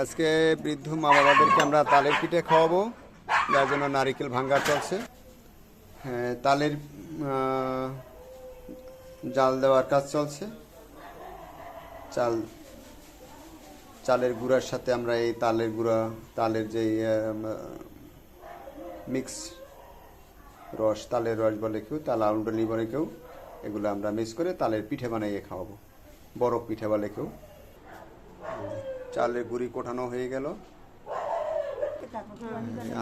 আজকে বৃদ্ধ মা বাবাদেরকে আমরা তালের পিঠে খাওয়াবো যার জন্য নারিকেল ভাঙ্গা চলছে। হ্যাঁ, তালের জাল দেওয়ার কাজ চলছে। চাল চালের গুঁড়ার সাথে আমরা এই তালের গুঁড়া তালের যে মিক্স রস তালের রস বলে কেউ তাল আউন্ডলি বলে কেউ এগুলো আমরা মিক্স করে তালের পিঠে বানাইয়ে খাওয়াবো। বরফ পিঠে বলে কেউ। চালের গুঁড়ি কোটানো হয়ে গেল।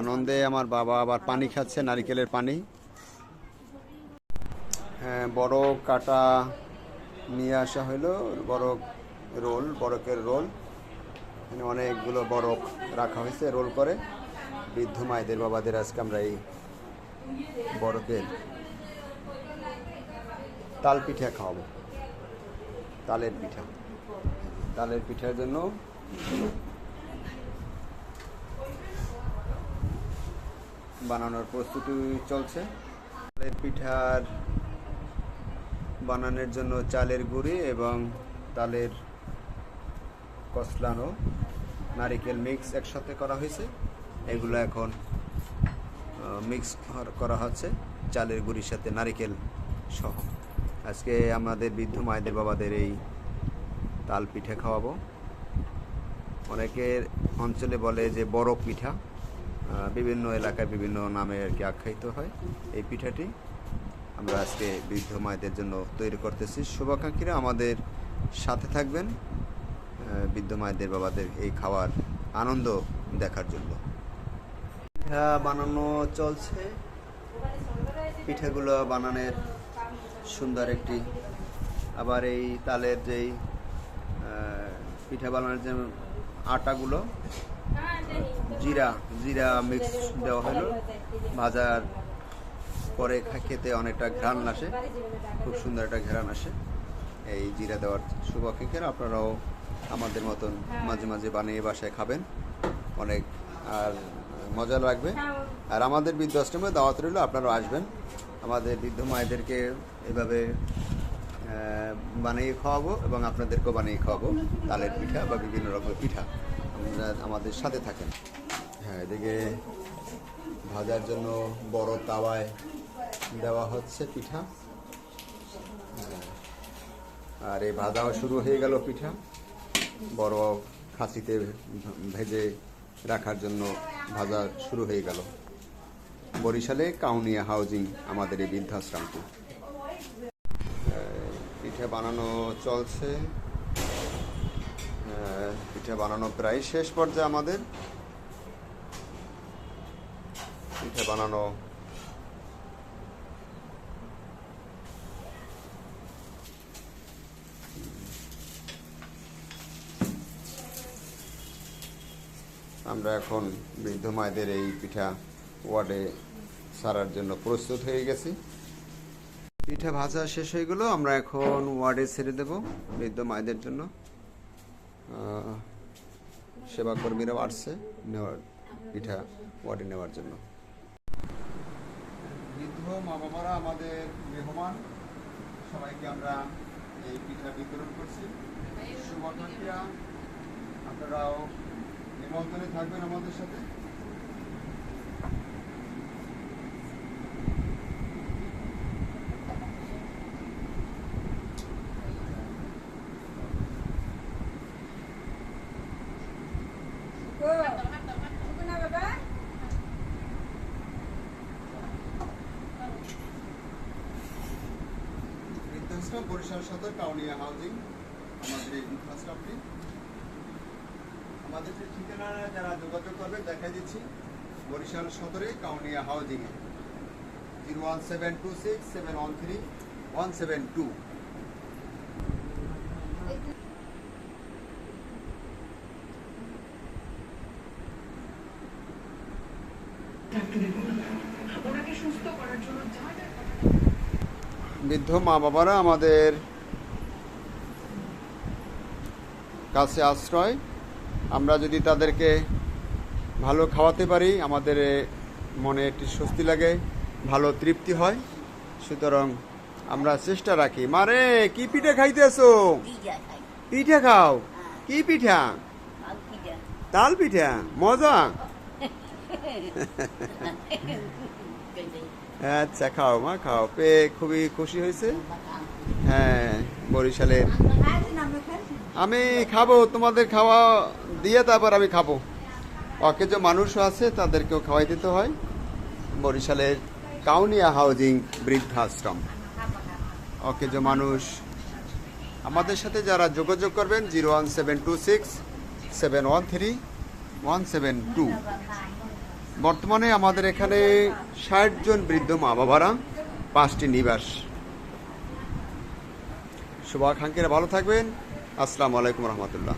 আনন্দে আমার বাবা আবার পানি খাচ্ছে, নারিকেলের পানি। হ্যাঁ বড় কাটা নিয়ে আসা হলো, বড় রোল বরফের রোল। এখানে অনেকগুলো বরফ রাখা হয়েছে, রোল করে। বৃদ্ধ মায়েদের, বাবাদের আজকে আমরা এই বরফের তাল পিঠা খাওয়াবো। তালের পিঠা। তালের পিঠার জন্য বানানোর প্রস্তুতি চলছে। তালের পিঠার বানানোর জন্য চালের গুঁড়ি এবং তালের কসলানো নারিকেল মিক্স একসাথে করা হয়েছে। এগুলো এখন মিক্স করা হচ্ছে চালের গুঁড়ির সাথে নারিকেল সহ। আজকে আমাদের বৃদ্ধ মায়েদের বাবাদের এই তাল পিঠা খাওয়াবো। অনেকের অঞ্চলে বলে যে বড় পিঠা বিভিন্ন এলাকায় বিভিন্ন নামে আর কি আখ্যায়িত হয় এই পিঠাটি। আমরা আজকে বৃদ্ধ মায়েদের জন্য তৈরি করতেছি। শুভাকাঙ্ক্ষীরা আমাদের সাথে থাকবেন বৃদ্ধ মায়েদের বাবাদের এই খাওয়ার আনন্দ দেখার জন্য। পিঠা বানানো চলছে। পিঠাগুলো বানানোর সুন্দর একটি, আবার এই তালের যেই পিঠা বানানোর যে আটাগুলো, জিরা জিরা মিক্স দেওয়া হলো। ভাজার পরে খেতে অনেকটা ঘ্রাণ আসে, খুব সুন্দর একটা ঘ্রাণ আসে। এই জিরা দেওয়ার শুভাকাঙ্ক্ষীরা আপনারাও আমাদের মতন মাঝে মাঝে বানিয়ে বাসায় খাবেন। অনেক আর মজা লাগবে। আর আমাদের বৃদ্ধাশ্রমে দাওয়াত রইল, আপনারাও আসবেন। আমাদের বৃদ্ধ মায়েদেরকে এভাবে বানিয়ে খাওয়াবো এবং আপনাদেরকেও বানিয়ে খাওয়াবো, তালের পিঠা বা বিভিন্ন রকমের পিঠা। আপনারা আমাদের সাথে থাকেন। হ্যাঁ এদিকে ভাজার জন্য বড় তাওয়ায় দেওয়া হচ্ছে পিঠা। আর এই ভাজাও শুরু হয়ে গেল পিঠা। বড় খাসিতে ভেজে রাখার জন্য ভাজা শুরু হয়ে গেল। বরিশালে কাউনিয়া হাউজিং, আমাদের এই বৃদ্ধাশ্রমটি। পিঠে বানানো চলছে। পিঠে বানানো প্রায় শেষ পর্যায়ে আমাদের। পিঠে বানানো। আমরা এখন বৃদ্ধ মায়েদের এই পিঠা ওয়ার্ডে সারার জন্য প্রস্তুত হয়ে গেছি। পিঠা ভাজা শেষ হয়ে গেল আমরা এখন ওয়ার্ডে ছেড়ে দেব বৃদ্ধ মায়েদের জন্য। সেবাকর্মীরাও আসছে নেওয়ার পিঠা ওয়ার্ডে নেওয়ার জন্য। বৃদ্ধ মা বাবারা আমাদের মেহমান, সবাইকে আমরা এই পিঠা বিতরণ করছি। শুভাকাঙ্ক্ষীরা আপনারাও নিমন্ত্রণে থাকবেন আমাদের সাথে। বৃদ্ধাশ্রম বরিশাল সদর কাউনিয়া হাউজিং। আমাদের এই বৃদ্ধাশ্রমটি আমাদের যে ঠিকানা যারা যোগাযোগ করবে দেখাই দিচ্ছি। বরিশাল সদরে Kaunia housing zero one seven two six seven one three one seven two. ওনাকে সুস্থ করার জন্য যা বৃদ্ধ মা বাবারা আমাদের কাছে আশ্রয়। আমরা যদি তাদেরকে ভালো খাওয়াতে পারি আমাদের মনে একটি স্বস্তি লাগে ভালো তৃপ্তি হয়। সুতরাং আমরা চেষ্টা রাখি। মারে কি পিঠে খাইতেছো? পিঠা খাও। কি পিঠা? আলু পিঠা। তাল পিঠা। মজা? আচ্ছা খাও মা, খাও। পেয়ে খুবই খুশি হয়েছে। হ্যাঁ বরিশালের। আমি খাব, তোমাদের খাওয়া দিয়ে তারপর আমি খাব। ওকে যে মানুষও আছে, তাদেরকেও খাওয়াই দিতে হয়। বরিশালের কাউনিয়া হাউজিং বৃদ্ধাশ্রম। ওকে যে মানুষ। আমাদের সাথে যারা যোগাযোগ করবেন, zero one seven two six seven one three one seven two. বর্তমানে আমাদের এখানে ষাট জন বৃদ্ধ মা বাবারা পাঁচটি নিবাস। শুভাকাঙ্ক্ষীরা ভালো থাকবেন। আসসালামু আলাইকুম রহমতুল্লাহ।